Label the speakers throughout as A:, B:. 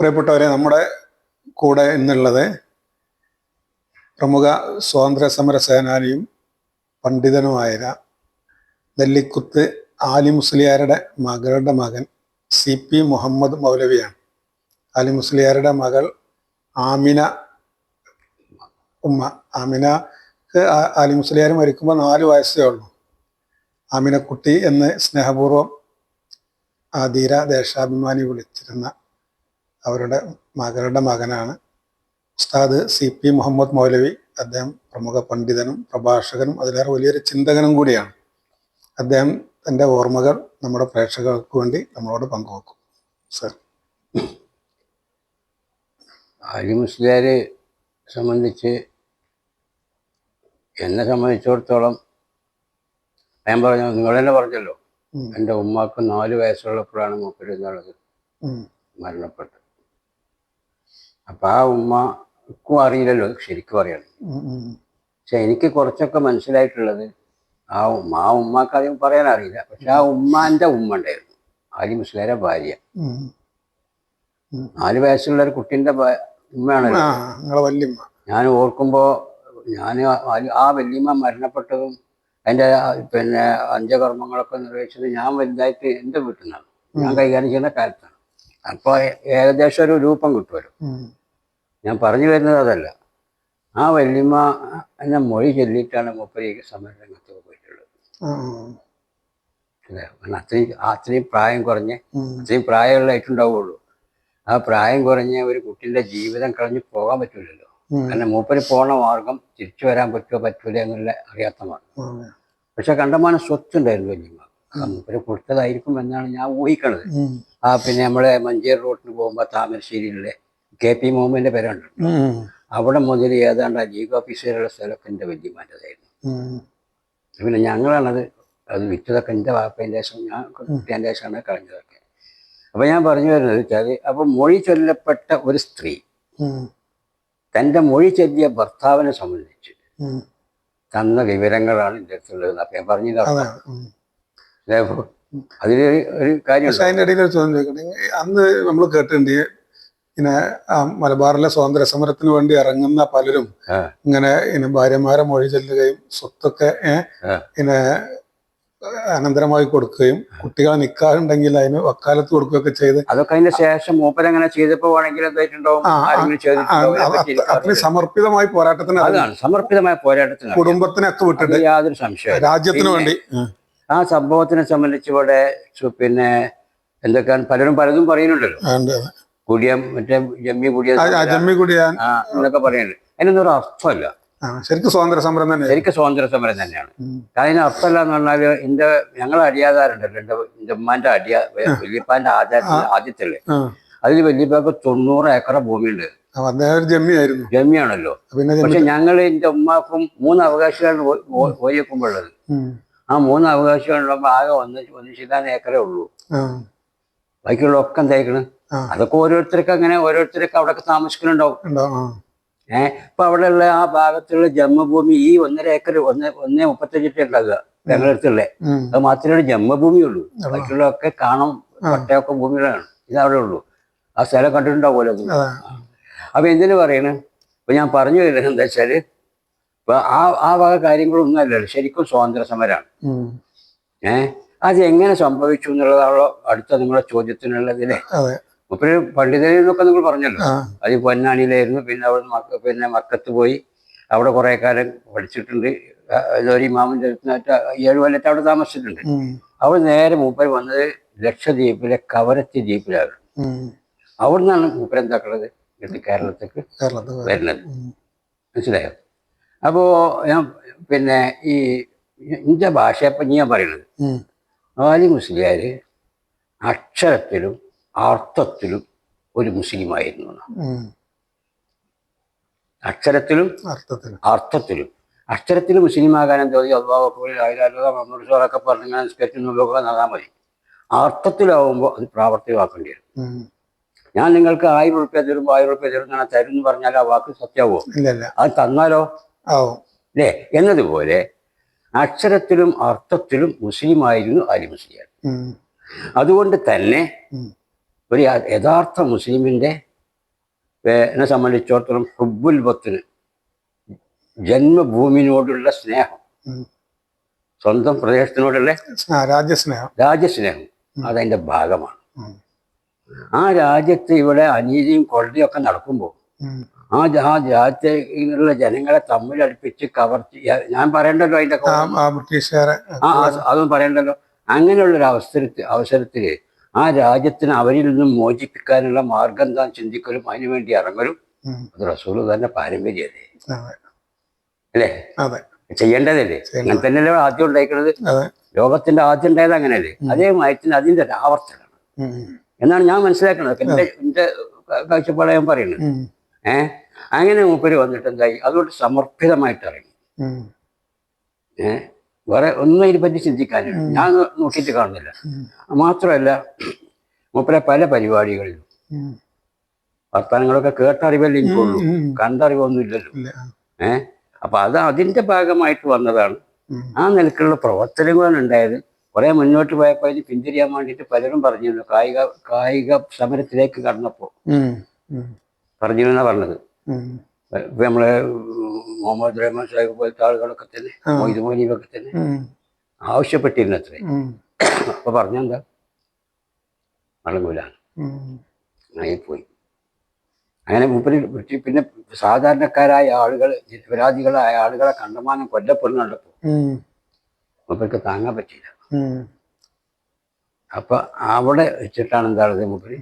A: പ്രിയപ്പെട്ടവരെ നമ്മുടെ കൂടെ ഇന്നുള്ളത് പ്രമുഖ സ്വാതന്ത്ര്യ സമര സേനാനിയും പണ്ഡിതനുമായ നെല്ലിക്കുത്ത് ആലി മുസ്ലിയാരുടെ മകളുടെ മകൻ സി പി മുഹമ്മദ് മൗലവിയാണ്. ആലി മുസ്ലിയാരുടെ മകൾ ആമിന ഉമ്മ ആമിനക്ക് ആലി മുസ്ലിയാർ മരിക്കുമ്പോൾ നാല് വയസ്സേ ഉള്ളൂ. ആമിനക്കുട്ടി എന്ന് സ്നേഹപൂർവം ആ ധീര ദേശാഭിമാനി വിളിച്ചിരുന്ന അവരുടെ മകളുടെ മകനാണ്. ഉസ്താദ് സി പി മുഹമ്മദ് മൗലവി അദ്ദേഹം പ്രമുഖ പണ്ഡിതനും പ്രഭാഷകനും അതിലേറെ വലിയൊരു ചിന്തകനും കൂടിയാണ്. അദ്ദേഹം തന്റെ ഓർമ്മകൾ നമ്മുടെ പ്രേക്ഷകർക്ക് വേണ്ടി നമ്മളോട് പങ്കുവെക്കും. സർ.
B: മുസ്ലിയാരെ സംബന്ധിച്ച് എന്നെ സംബന്ധിച്ചിടത്തോളം ഞാൻ പറഞ്ഞു നിങ്ങൾ തന്നെ പറഞ്ഞല്ലോ. എന്റെ ഉമ്മാക്ക് നാല് വയസ്സുള്ളപ്പോഴാണ് മൂപ്പര് എന്നുള്ളത്. മരണപ്പെട്ടത്. അപ്പം ആ ഉമ്മക്കും അറിയില്ലല്ലോ ശരിക്കും അറിയണം. പക്ഷെ എനിക്ക് കുറച്ചൊക്കെ മനസ്സിലായിട്ടുള്ളത് ആ ഉമ്മ ആ ഉമ്മക്ക് അധികം പറയാൻ അറിയില്ല. പക്ഷെ ആ ഉമ്മാന്റെ ഉമ്മ ഉണ്ടായിരുന്നു. ആലി മുസ്ലിയാരെ ഭാര്യ. നാല് വയസ്സുള്ള ഒരു കുട്ടീന്റെ ഭാ- ഉമ്മയാണല്ലോ ഞാൻ ഓർക്കുമ്പോൾ ഞാൻ ആ വല്യമ്മ മരണപ്പെട്ടതും അതിന്റെ പിന്നെ അഞ്ചകർമ്മങ്ങളൊക്കെ നിർവഹിച്ചത് ഞാൻ വലുതായിട്ട് എന്റെ വീട്ടിൽ നിന്നാണ്. ഞാൻ കൈകാര്യം ചെയ്യുന്ന കാലത്താണ്. അപ്പോൾ ഏകദേശം ഒരു രൂപം കിട്ടുമല്ലോ. ഞാൻ പറഞ്ഞു വരുന്നത് അതല്ല. ആ വല്യമ്മ എന്ന മൊഴി ചൊല്ലിയിട്ടാണ് മുപ്പരേക്ക് സമരരംഗത്ത് പോയിട്ടുള്ളത്. അല്ലേ? അത്രയും അത്രയും പ്രായം കുറഞ്ഞ്. അത്രയും പ്രായമുള്ളതായിട്ടുണ്ടാവുള്ളൂ. ആ പ്രായം കുറഞ്ഞ ഒരു കുട്ടിയുടെ ജീവിതം കളഞ്ഞ് പോകാൻ പറ്റില്ലല്ലോ. കാരണം മൂപ്പര് പോണ മാർഗം തിരിച്ചു വരാൻ പറ്റുമോ പറ്റൂല എന്നുള്ള അറിയാത്തമാണ്. പക്ഷെ കണ്ടമാനം സ്വത്തുണ്ടായിരുന്നു വല്യമ്മ. മൂപ്പര് കൊടുത്തതായിരിക്കും എന്നാണ് ഞാൻ ഊഹിക്കണത്. ആ പിന്നെ നമ്മളെ മഞ്ചേരി റോഡിന് പോകുമ്പോൾ താമരശ്ശേരിയിലെ കെ പി മുഹമ്മദിന്റെ പേരുണ്ട്. അവിടെ മുതൽ ഏതാണ്ട് ആ ജീവ ഓഫീസറുടെ സ്ഥലമൊക്കെ എന്റെ വല്യമാന്റെതായിരുന്നു
A: മാറ്റതായിരുന്നു
B: പിന്നെ ഞങ്ങളാണത് അത് വിറ്റതൊക്കെ എന്റെ വാപ്പേന്റെ ശേഷം ഞാൻ കുട്ടിന്റെ ശേഷമാണ് കളഞ്ഞതൊക്കെ. അപ്പം ഞാൻ പറഞ്ഞു വരുന്നത് വെച്ചാൽ അപ്പോൾ മൊഴി ചൊല്ലപ്പെട്ട ഒരു സ്ത്രീ
A: തന്റെ
B: തന്റെ മൊഴി ചൊല്ലിയ ഭർത്താവിനെ സംബന്ധിച്ച്. തന്ന വിവരങ്ങളാണ് എന്റെ അടുത്തുള്ളത് അപ്പം ഞാൻ പറഞ്ഞത്
A: അതെ ഉം.
B: ഒരു കാര്യം
A: പക്ഷെ അതിന്റെ ഇടയിൽ ഒരു ചോദ്യം ചോദിക്കട്ടെ? അന്ന് നമ്മൾ കേട്ടിട്ടുണ്ട് ഇങ്ങനെ മലബാറിലെ സ്വാതന്ത്ര്യ സമരത്തിന് വേണ്ടി ഇറങ്ങുന്ന പലരും ഇങ്ങനെ ഇനി ഭാര്യമാരെ മൊഴി ചെല്ലുകയും സ്വത്തൊക്കെ. ഇങ്ങനെ അനന്തരമായി കൊടുക്കുകയും കുട്ടികൾ നിക്കാറുണ്ടെങ്കിൽ അതിന് വക്കാലത്ത് കൊടുക്കുകയൊക്കെ ചെയ്ത്
B: അതൊക്കെ അതിന്റെ ശേഷം മൂപ്പരങ്ങനെ ചെയ്തപ്പോ വേണമെങ്കിൽ എന്തായിട്ടുണ്ടാവും?
A: ആ, ആ,
B: ആരെങ്കിലും
A: ആ,
B: ചെയ്തിട്ടുണ്ടാവും
A: അത്
B: അതിനെപ്പറ്റി
A: അത്ര- അത്രയും സമർപ്പിതമായി പോരാട്ടത്തിന്
B: സമർപ്പിതമായ പോരാട്ടത്തിന്
A: കുടുംബത്തിനൊക്കെ വിട്ടിട്ട്
B: യാതൊരു സംശയം
A: രാജ്യത്തിന് വേണ്ടി.
B: ആ സംഭവത്തിനെ സംബന്ധിച്ച് ഇവിടെ പിന്നെ എന്തൊക്കെയാണ് പലരും പലതും പറയുന്നുണ്ടല്ലോ. കുടിയം മറ്റേ ജമ്മി കുടിയ
A: ജമ്മി കൂടി
B: എന്നൊക്കെ പറയുന്നുണ്ട്. അതിനൊന്നും ഒരു അർത്ഥമല്ല.
A: ശരിക്കും സ്വാതന്ത്ര്യ സമരം തന്നെ
B: ശരിക്കും സ്വാതന്ത്ര്യ സമരം തന്നെയാണ്. അതിന് അർത്ഥമല്ല എന്ന് പറഞ്ഞാൽ എന്റെ ഞങ്ങൾ അടിയാതാരുണ്ടല്ലോ എന്റെ എന്റെ ഉമ്മാന്റെ അടിയ വല്യപ്പാന്റെ ആചാരത്തിൽ
A: ആദ്യത്തില്ലേ
B: അതിൽ വല്യപ്പാക്ക് തൊണ്ണൂറ് ഏക്കർ ഭൂമിയുണ്ട്.
A: ആ, അദ്ദേഹം ജമ്മി ആയിരുന്നു
B: ജമ്മിയാണല്ലോ. പക്ഷെ ഞങ്ങൾ എന്റെ ഉമ്മാക്കും മൂന്ന് അവകാശികളാണ് പോയി
A: ഉം.
B: ആ മൂന്ന് അവകാശികളുണ്ടാകുമ്പോൾ ആകെ ഒന്ന് ഒന്നിച്ചില്ലാൻ ഏക്കറേ ഉള്ളൂ.
A: ആ,
B: ബാക്കിയുള്ള ഒക്കെ എന്തായിക്കണ് അതൊക്കെ ഓരോരുത്തർക്ക് അങ്ങനെ ഓരോരുത്തർക്ക് അവിടെയൊക്കെ താമസിക്കുന്നുണ്ടാവും. ഏഹ് ഇപ്പൊ അവിടെയുള്ള ആ ഭാഗത്തുള്ള ജന്മഭൂമി ഈ ഒന്നര ഏക്കർ ഒന്ന് ഒന്നേ മുപ്പത്തഞ്ചിട്ട് ഉണ്ടാകുക ഞങ്ങളടുത്തുള്ള. അത് മാത്രമേ ജന്മഭൂമി ഉള്ളൂ. ബാക്കിയുള്ളതൊക്കെ കാണും പട്ടയൊക്കെ ഭൂമികളാണ് ഇത് അവിടെ ഉള്ളൂ. ആ സ്ഥലം കണ്ടിട്ടുണ്ടാവുമല്ലോ. അപ്പൊ എന്തിനു പറയണേ? ഇപ്പൊ ഞാൻ പറഞ്ഞു വരുന്നത് എന്താ വെച്ചാൽ ഇപ്പൊ ആ ആ വക കാര്യങ്ങളൊന്നും അല്ലല്ലോ ശരിക്കും സ്വാതന്ത്ര്യ സമരമാണ്
A: ഉം.
B: ഏഹ് അത് എങ്ങനെ സംഭവിച്ചു എന്നുള്ളതാണല്ലോ അടുത്ത നിങ്ങളുടെ ചോദ്യത്തിനുള്ളതിലെ മുപ്പര് പണ്ഡിതരെന്നൊക്കെ നിങ്ങൾ പറഞ്ഞല്ലോ. അത് പൊന്നാണിയിലായിരുന്നു പിന്നെ അവിടെ മക്ക പിന്നെ മക്കത്ത് പോയി. അവിടെ കുറെ കാലം പഠിച്ചിട്ടുണ്ട്. ഒരു ഇമാമിന്റെ ഏഴ് കൊല്ലത്ത് അവിടെ താമസിച്ചിട്ടുണ്ട്. അവിടെ നേരെ മൂപ്പർ വന്നത് ലക്ഷദ്വീപിലെ കവരത്തി ദ്വീപിലാണ്.
A: അവിടുന്നാണ്
B: അവിടെ നിന്നാണ് കേരളത്തേക്ക് വരുന്നത്. മനസ്സിലായോ? അപ്പോൾ ഞാൻ പിന്നെ ഈ ഇന്ത്യ ഇപ്പൊ ഞാൻ പറയുന്നത്. ആലി മുസ്ലിയാർ അക്ഷരത്തിലും അർത്ഥത്തിലും ഒരു മുസ്ലിമായിരുന്നു. അക്ഷരത്തിലും
A: അർത്ഥത്തിലും.
B: അർത്ഥത്തിലും. അക്ഷരത്തിൽ മുസ്ലിമാകാൻ തോന്നി അള്ളാഹു പറഞ്ഞ് സ്കെച്ചിനൊക്കെ നൽകാൻ മതി. അർത്ഥത്തിലാവുമ്പോൾ അത് പ്രാവർത്തികമാക്കേണ്ടി വരും. ഞാൻ നിങ്ങൾക്ക് ആയിരം ഉറുപ്പ്യ തരുമ്പോൾ ആയിരം ഉറുപ്പ്യ തരും ഞാൻ തരും എന്ന് പറഞ്ഞാൽ ആ വാക്ക് സത്യമാവോ
A: ഇല്ല.
B: അത് തന്നാലോ? അല്ലേ എന്നതുപോലെ അക്ഷരത്തിലും അർത്ഥത്തിലും മുസ്ലിമായിരുന്നു ആലി മുസ്ലിയാർ. അതുകൊണ്ട് തന്നെ. ഒരു യഥാർത്ഥ മുസ്ലിമിന്റെ എന്നെ സംബന്ധിച്ചിടത്തോളം ഹുബുൽ ബത്തിന് ജന്മഭൂമിനോടുള്ള സ്നേഹം. സ്വന്തം പ്രദേശത്തിനോടുള്ള
A: രാജ്യസ്നേഹം.
B: രാജ്യസ്നേഹം അതതിന്റെ ഭാഗമാണ്. ആ രാജ്യത്ത് ഇവിടെ അനീതിയും കൊള്ളയും ഒക്കെ നടക്കുമ്പോൾ. ആ ആ ഇങ്ങനെയുള്ള ജനങ്ങളെ തമ്മിലടുപ്പിച്ച് കവർച്ച ഞാൻ പറയണ്ടല്ലോ
A: അതിന്റെ ബ്രിട്ടീഷുകാരെ.
B: ആ അതൊന്നും പറയണ്ടല്ലോ. അങ്ങനെയുള്ള ഒരു അവസരത്തിൽ അവസരത്തിൽ ആ രാജ്യത്തിന് അവരിൽ നിന്നും മോചിപ്പിക്കാനുള്ള മാർഗം താൻ ചിന്തിക്കലും അതിനുവേണ്ടി ഇറങ്ങലും. അത് റസൂൽ തന്നെ
A: പാരമ്പര്യല്ലേ
B: അല്ലേ? ചെയ്യേണ്ടതല്ലേ? അങ്ങനെ തന്നെയല്ലേ ആദ്യം ഉണ്ടായിരിക്കുന്നത് ലോകത്തിന്റെ ആദ്യം ഉണ്ടായത് അങ്ങനെയല്ലേ? അതേ മയത്തിന് അതിന്റെ ഒരു ആവർത്തനമാണ്. എന്നാണ് ഞാൻ മനസ്സിലാക്കുന്നത് എന്റെ എന്റെ കാഴ്ചപ്പാട് ഞാൻ പറയുന്നത്. ഏഹ് അങ്ങനെ മൂപ്പര് വന്നിട്ട് എന്തായി അതുകൊണ്ട് സമർപ്പിതമായിട്ട് ഇറങ്ങി ഏ? വേറെ ഒന്നും ഇതിനെപ്പറ്റി ചിന്തിക്കാനില്ല. ഞാൻ നോക്കിയിട്ട് കാണുന്നില്ല. മാത്രമല്ല മൂപ്പരെ പല പരിപാടികളിലും. വർത്തമാനങ്ങളൊക്കെ കേട്ടറിവല്ലേ എനിക്കുള്ളൂ.
A: കണ്ടറിവൊന്നുമില്ലല്ലോ.
B: കണ്ടറിവൊന്നും ഇല്ലല്ലോ ഏ? അപ്പൊ അത് അതിന്റെ ഭാഗമായിട്ട് വന്നതാണ്. ആ നിലക്കുള്ള പ്രവർത്തനങ്ങളാണ് ഉണ്ടായത് കുറെ മുന്നോട്ട് പോയപ്പോൾ അതിന് പിന്തിരിയാൻ വേണ്ടിയിട്ട് പലരും പറഞ്ഞിരുന്നു. കായിക കായിക സമരത്തിലേക്ക് കടന്നപ്പോൾ പറഞ്ഞിരുന്ന പറഞ്ഞത്. ഇപ്പൊ നമ്മളെ മുഹമ്മദ് റഹ്മാൻ സാഹിബ് പോലത്തെ ആളുകളൊക്കെ തന്നെ. മൊയ്ത് മോനീബൊക്കെ തന്നെ. ആവശ്യപ്പെട്ടിരുന്നു അത്രേ
A: ഉം.
B: അപ്പൊ പറഞ്ഞെന്താ മടങ്ങൂലാണ്
A: അങ്ങനെ
B: പോയി അങ്ങനെ മൂപ്പര് പിന്നെ സാധാരണക്കാരായ ആളുകൾ നിരപരാധികളായ ആളുകളെ കണ്ടമാനം കൊല്ലപ്പെടുന്നുണ്ടപ്പോൾ
A: ഉം.
B: മൂപ്പർക്ക് താങ്ങാൻ പറ്റിയില്ല. അപ്പൊ അവിടെ വെച്ചിട്ടാണ് എന്താണത് മൂപ്പര്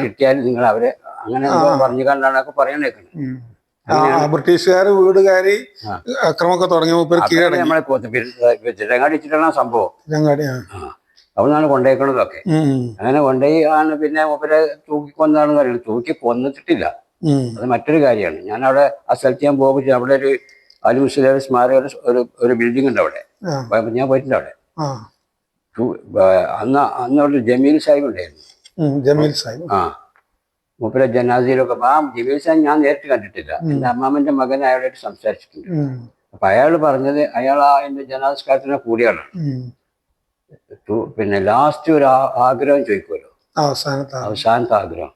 B: കിട്ടിയാൽ നിങ്ങൾ അവരെ അങ്ങനെ പറഞ്ഞു കണ്ടാണൊക്കെ പറയാനേക്കുന്നത്
A: കേൾക്കുന്നത് ബ്രിട്ടീഷുകാർ ആ, ബ്രിട്ടീഷുകാര് വീട് കയറി
B: ആ.
A: അക്രമമൊക്കെ തുടങ്ങി മൂപ്പര് കീഴടങ്ങി.
B: നമ്മളെ ചിരങ്ങാടിച്ചിട്ടാണ് സംഭവം.
A: രങ്ങാടി
B: അവിടുന്നാണ് കൊണ്ടേക്കണതൊക്കെ. അങ്ങനെ കൊണ്ടുപോയി ആണ് പിന്നെ മൂപ്പരെ തൂക്കിക്കൊന്നാണെന്ന് പറയുന്നത് തൂക്കി കൊന്നിട്ടില്ല അത് മറ്റൊരു കാര്യമാണ്. ഞാൻ അവിടെ ആ സ്ഥലത്ത് ഞാൻ പോകുമ്പോൾ അവിടെ ഒരു അലി മുസ്ലിം സ്മാരക ഒരു- ഒരു ബിൽഡിംഗ് ഉണ്ട് അവിടെ. ഞാൻ പോയിട്ടുണ്ട് അവിടെ. അന്ന് അന്ന് അവിടെ ജമീൽ സാഹിബ് ഉണ്ടായിരുന്നു.
A: ജമീൽ സാഹിബ്.
B: ആ. മൂപ്പരെ ജനാസിയിലൊക്കെ ആ ജമീൽ ഞാൻ നേരിട്ട് കണ്ടിട്ടില്ല. എന്റെ അമ്മാമന്റെ മകൻ അയാളായിട്ട് സംസാരിച്ചിട്ടുണ്ട്. അപ്പൊ അയാൾ പറഞ്ഞത് അയാൾ ആ എന്റെ ജനാസ്കാരത്തിന് കൂടിയാണ്. പിന്നെ ലാസ്റ്റ് ഒരു ആഗ്രഹം ചോദിക്കുമല്ലോ
A: അവസാനത്തെ ആ.
B: അവസാനത്തെ ആഗ്രഹം.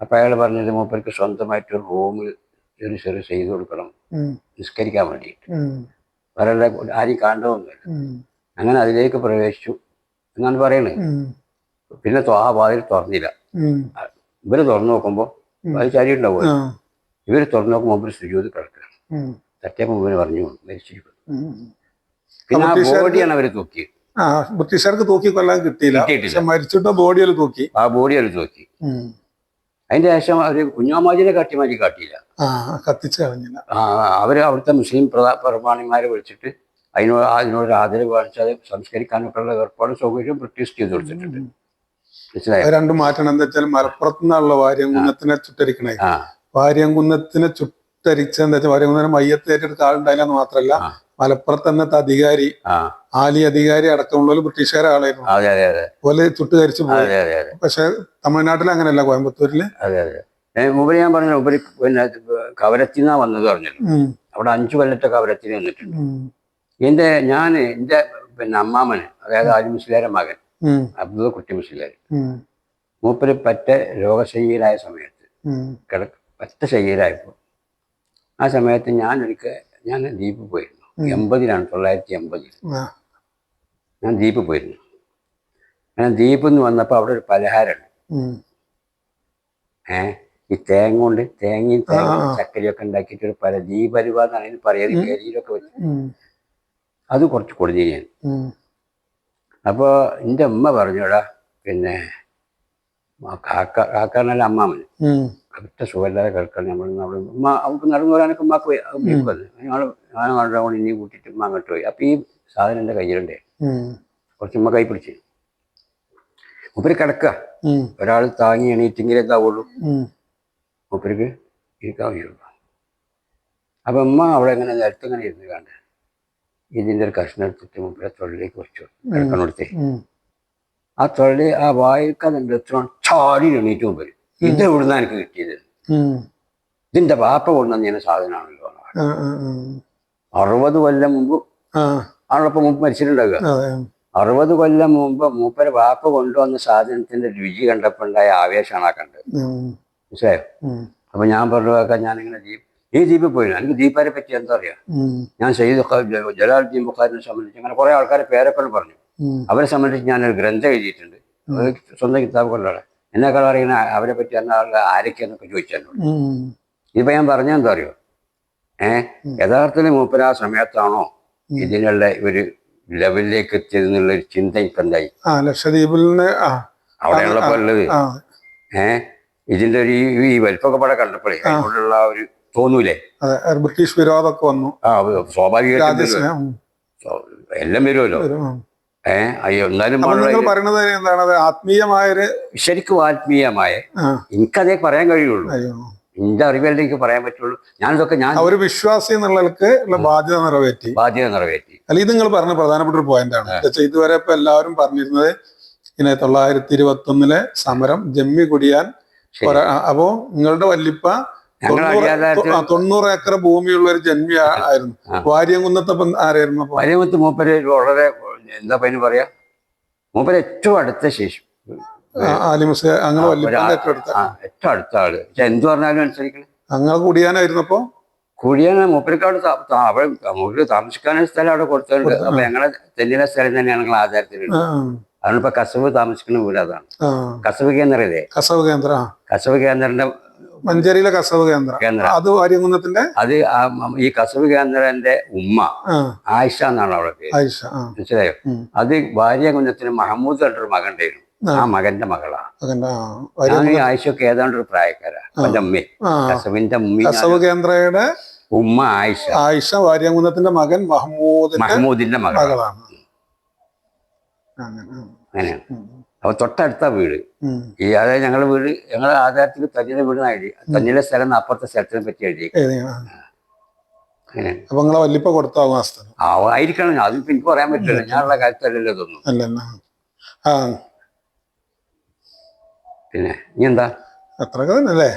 B: അപ്പൊ അയാൾ പറഞ്ഞത് മൂപ്പർക്ക് സ്വന്തമായിട്ട് ഒരു റൂമിൽ ഒരു ചെറിയ ചെയ്തു കൊടുക്കണം. നിസ്കരിക്കാൻ വേണ്ടിയിട്ട്.
A: ഉം.
B: വേറെ ആരും കാണണമെന്നില്ല അങ്ങനെ അതിലേക്ക് പ്രവേശിച്ചു എന്നാണ് പറയുന്നത് പിന്നെ ആ വാതിൽ തുറന്നില്ല.
A: ഉം.
B: ഇവർ തുറന്നു നോക്കുമ്പോൾ അത് ചാരി ഉണ്ടാവുക ഇവർ തുറന്നു നോക്കുമ്പോൾ ഇവർ സുജൂത് കിടക്കുകയാണ്. തട്ടിയപ്പോൾ ഇവർ പറഞ്ഞു മരിച്ചിരിക്കുന്നു. പിന്നെ ആ ബോഡിയാണ് അവർ തൂക്കിയത്.
A: ആ ബ്രിട്ടീഷുകാർക്ക് തൂക്കി കൊല്ലാൻ കിട്ടിയില്ല. പക്ഷെ മരിച്ചിട്ട ബോഡിയിൽ തൂക്കി.
B: ആ ബോഡി അവർ തൂക്കി. അതിന്റെ ശേഷം അവർ കുഞ്ഞാമാജിനെ കാട്ടിമാരി കാട്ടിയില്ല.
A: ആ കത്തിച്ച് കളഞ്ഞില്ല.
B: ആ, അവർ അവിടുത്തെ മുസ്ലിം പ്രമാണിമാരെ വിളിച്ചിട്ട് അതിനോട് അതിനോട് ആദരവ് കാണിച്ചാൽ സംസ്കരിക്കാനൊക്കെ സംസ്കരിക്കാനൊക്കെയുള്ള ഏർപ്പാട് സൗകര്യം ബ്രിട്ടീഷ് ചെയ്തു കൊടുത്തിട്ടുണ്ട്.
A: അത് രണ്ടും മാറ്റണം. എന്താ വെച്ചാൽ മലപ്പുറത്ത് നിന്നുള്ള വാര്യംകുന്നത്തിനെ ചുട്ടരിക്കണേ വാര്യംകുന്നത്തിനെ ചുട്ടരിച്ച എന്താ വെച്ചാൽ വാര്യംകുന്നതിന് മയ്യത്ത് ഏറ്റെടുത്ത ആളുണ്ടായില്ലെന്ന് മാത്രമല്ല
B: മാത്രല്ല
A: മലപ്പുറത്ത് അന്നത്തെ അധികാരി ആലി അധികാരി അടക്കമുള്ള ബ്രിട്ടീഷുകാരെ ആളായിരുന്നു പോലെ ചുട്ടുകരിച്ചു പോയി.
B: അതെ അതെ അതെ.
A: പക്ഷെ തമിഴ്നാട്ടിൽ അങ്ങനെയല്ല കോയമ്പത്തൂരിൽ.
B: അതെ അതെ. ഏ, ഉപരി ഞാൻ പറഞ്ഞു ഉപരി പിന്നെ കവരത്തിൽ നിന്നാ വന്നത്
A: പറഞ്ഞത്.
B: അവിടെ അഞ്ചു കൊല്ലത്തെ കവരത്തിന് വന്നിട്ടുണ്ട്. എന്റെ ഞാൻ എന്റെ പിന്നെ അമ്മാമന് അതായത് ആലി മുസ്ലിയാരെ മകൻ
A: ഉം.
B: അബ്ദുൽ കുട്ടി മുസ്ലിയാർ
A: ഉം.
B: മൂപ്പര് പറ്റ രോഗശൈലായ സമയത്ത്. കിട പറ്റ ശയ്യയിലായപ്പോൾ ആ സമയത്ത് ഞാൻ ഒരിക്കൽ ഞാൻ ദ്വീപ് പോയിരുന്നു എൺപതിലാണ് തൊള്ളായിരത്തി എൺപതിൽ. ഞാൻ ദ്വീപ് പോയിരുന്നു ഞാൻ ദ്വീപിൽ നിന്ന് വന്നപ്പോൾ അവിടെ ഒരു പലഹാരമുണ്ട്. ഏ ഈ തേങ്ങ കൊണ്ട് തേങ്ങയും തേങ്ങ
A: ആ, ആ.
B: ചക്കരയൊക്കെ ഉണ്ടാക്കിയിട്ട് ഒരു പല ദീപരുവ എന്നാണ് പറയുന്നത് കേരിയിലൊക്കെ വെച്ച്. അത് കുറച്ച് കൊടുത്തു ഞാൻ. അപ്പോൾ എന്റെ അമ്മ പറഞ്ഞോടാ പിന്നെ കാക്ക കാക്കാന്നല്ല
A: അമ്മാമൻ.
B: ഒറ്റ സുഖമില്ലാതെ കിടക്കണം നമ്മൾ നമ്മൾ ഉമ്മ അവൾക്ക് നടന്നു വരാനൊക്കെ ഉമ്മാക്ക് പോയി ഞങ്ങൾ ഞാൻ കണ്ടോണ്ട് ഇനി കൂട്ടിയിട്ട് ഉമ്മ അങ്ങോട്ട് പോയി. അപ്പോൾ ഈ സാധനം എന്റെ കയ്യിലുണ്ടേ. കുറച്ച് ഉമ്മ കൈ പിടിച്ച്. മൂപ്പര് കിടക്കുക. ഒരാൾ താങ്ങി എണീറ്റെങ്കിലേ എന്താവുള്ളൂ
A: ഉം.
B: മൂപ്പർക്ക് ഇരിക്കാൻ കഴിയുള്ളൂ അപ്പം ഉമ്മ അവിടെ ഇങ്ങനെ നിലത്ത് ഇങ്ങനെ ഇരുന്ന് കണ്ട് ഇതിന്റെ ഒരു കഷ്ണം എടുത്തിട്ട് മുമ്പിലെ തൊള്ളിലേക്ക് വെച്ചു
A: കൊടുത്തേ.
B: ആ തൊള്ളി ആ വായിക്കാതെ ചാടി എണീറ്റ് മുമ്പിൽ. ഇത് എവിടുന്നാ എനിക്ക് കിട്ടിയത്. ഇതിന്റെ വാപ്പ കൊണ്ടുവന്ന ഞാൻ സാധനമാണല്ലോ. അറുപത് കൊല്ലം മുമ്പ് ആണല്ലോ മുമ്പ്
A: മരിച്ചിട്ടുണ്ടാകുക
B: അറുപത് കൊല്ലം മുമ്പ് മൂപ്പര് വാപ്പ കൊണ്ടുവന്ന സാധനത്തിന്റെ രുചി കണ്ടപ്പോണ്ടായ ആവേശമാണ് ആ കണ്ടത്. മനസ്സിലായോ? അപ്പൊ ഞാൻ പറഞ്ഞു ഞാൻ ഞാനിങ്ങനെ ജീപ്പ് ഈ ജീപ്പിൽ പോയിരുന്നു എനിക്ക് ദീപാരെ പറ്റി എന്താ അറിയാം? ഞാൻ സെയ്ദ് ജലാലുദ്ദീൻ ബുഖാരിനെ സംബന്ധിച്ച് അങ്ങനെ കുറെ ആൾക്കാരെ പേരൊക്കെ പറഞ്ഞു. അവരെ സംബന്ധിച്ച് ഞാനൊരു ഗ്രന്ഥം എഴുതിയിട്ടുണ്ട്. സ്വന്തം കിതാബ് കൊണ്ടാണ് എന്നെക്കാൾ അറിയുന്ന അവരെ പറ്റി എന്ന ആളുകൾ ആരൊക്കെയെന്നൊക്കെ ചോദിച്ചെന്നോട്
A: ഇതിപ്പോ
B: ഇപ്പൊ ഞാൻ പറഞ്ഞെന്താ അറിയോ? ഏ? യഥാർത്ഥത്തിൽ മൂപ്പര ആ സമയത്താണോ ഇതിനുള്ള ഒരു ലെവലിലേക്ക് എത്തിയതെന്നുള്ള ഒരു ചിന്ത ഇപ്പൊ എന്തായി? അവിടെയുള്ള ഉള്ളത്. ഏഹ് ഇതിന്റെ ഒരു ഈ- വലിപ്പൊക്കെ പടം കണ്ടപ്പോഴേ അതിനോടുള്ള ഒരു തോന്നൂലേ?
A: ബ്രിട്ടീഷ് വിരോധമൊക്കെ വന്നു.
B: ആ സ്വാഭാവികമായിട്ടും. എല്ലാം വരുമല്ലോ ഏഹ് അയ്യോ എന്നാലും
A: പറയുന്നത് എന്താണ്? ആത്മീയമായൊരു
B: ശരിക്കും ആത്മീയമായ. എനിക്കതേ പറയാൻ കഴിയുള്ളൂ. എന്റെ അറിവിൽ എനിക്ക് പറയാൻ പറ്റുള്ളൂ. ഞാനിതൊക്കെ ഞാൻ
A: ഒരു വിശ്വാസി എന്നുള്ളവർക്ക് ഉള്ള ബാധ്യത നിറവേറ്റി.
B: ബാധ്യത നിറവേറ്റി.
A: അല്ല ഇത് നിങ്ങൾ പറഞ്ഞ പ്രധാനപ്പെട്ട ഒരു പോയിന്റ് ആണ്. ഇതുവരെ ഇപ്പൊ എല്ലാവരും പറഞ്ഞിരുന്നത് പിന്നെ തൊള്ളായിരത്തി ഇരുപത്തി ഒന്നിലെ സമരം ജമ്മി കുടിയാൻ. അപ്പോ നിങ്ങളുടെ വല്ലിപ്പ തൊണ്ണൂറ് ഏക്കർ ഭൂമിയുള്ള ഒരു ജന്മിയായിരുന്നു ആയിരുന്നു. വാര്യംകുന്നത്തപ്പം ആരായിരുന്നു
B: വലിയമുത്ത് മൂപ്പര് വളരെ എന്താ പയ്യന് പറയാ? മൂപ്പര് ഏറ്റവും അടുത്ത ശേഷി.
A: അങ്ങനെ ഏറ്റവും അടുത്ത
B: ആൾ. പക്ഷെ എന്ത് പറഞ്ഞാലും അനുസരിക്കണം.
A: അങ്ങനെ കുടിയാനായിരുന്നപ്പോ
B: കുടിയാന മൂപ്പരക്കാട് അവിടെ മൂപ്പര് താമസിക്കാനൊരു സ്ഥലം അവിടെ കൊടുത്തിട്ടുണ്ട് അപ്പൊ ഞങ്ങളെ തെല്ലിന സ്ഥലം തന്നെയാണ് ഞങ്ങൾ ആധാരത്തിലുണ്ട് അതുകൊണ്ട് ഇപ്പൊ കസവ് താമസിക്കുന്ന വീട് അതാണ്.
A: കസവ്
B: കസവ് കേന്ദ്രല്ലേ
A: കസവ് കേന്ദ്ര
B: കസവ് കേന്ദ്രന്റെ
A: മഞ്ചേരിയിലെ കസവ് കേന്ദ്ര. അത് വാര്യംകുന്നത്തിന്റെ?
B: അത് ആ ഈ കസവ് കേന്ദ്രന്റെ ഉമ്മ ആയിഷ എന്നാണ് അവിടെ
A: ആയിഷ
B: മനസ്സിലായോ. അത് ഭാര്യ കുഞ്ഞത്തിന് മഹമ്മൂദ് പറഞ്ഞൊരു മകൻ ഉണ്ടായിരുന്നു ആ മകന്റെ മകളാ ഞാൻ ഈ ഏതാണ്ട് ഒരു പ്രായക്കാരാ. അവന്റെ അമ്മേ കസവിന്റെ
A: കസവ് കേന്ദ്രയുടെ
B: ഉമ്മ ആയിഷ.
A: ആയിഷ വാര്യംകുന്നത്തിന്റെ മകൻ മഹമ്മൂദ്
B: മഹമ്മൂദിന്റെ
A: മകളാണ്.
B: അങ്ങനെയാണ്. അപ്പൊ തൊട്ടടുത്ത വീട്. ഈ അതായത് ഞങ്ങളുടെ വീട് ഞങ്ങളുടെ ആധാരത്തിൽ തന്നിലെ വീട് എഴുതി തന്നിലെ സ്ഥലം അപ്പുറത്തെ സ്ഥലത്തിനെ പറ്റി എഴുതി.
A: അപ്പൊ നിങ്ങളെ വല്ലിപ്പ കൊടുത്താവും ആ സ്ഥലം?
B: ആവായിരിക്കണം ആയിരിക്കണം. അതിപ്പോ എനിക്ക് പറയാൻ പറ്റില്ല. ഞാനുള്ള കാര്യത്തിലല്ലോ ഇതൊന്നും. പിന്നെ ഇനി എന്താ?
A: അത്രയൊക്കെ തന്നെ അല്ലേ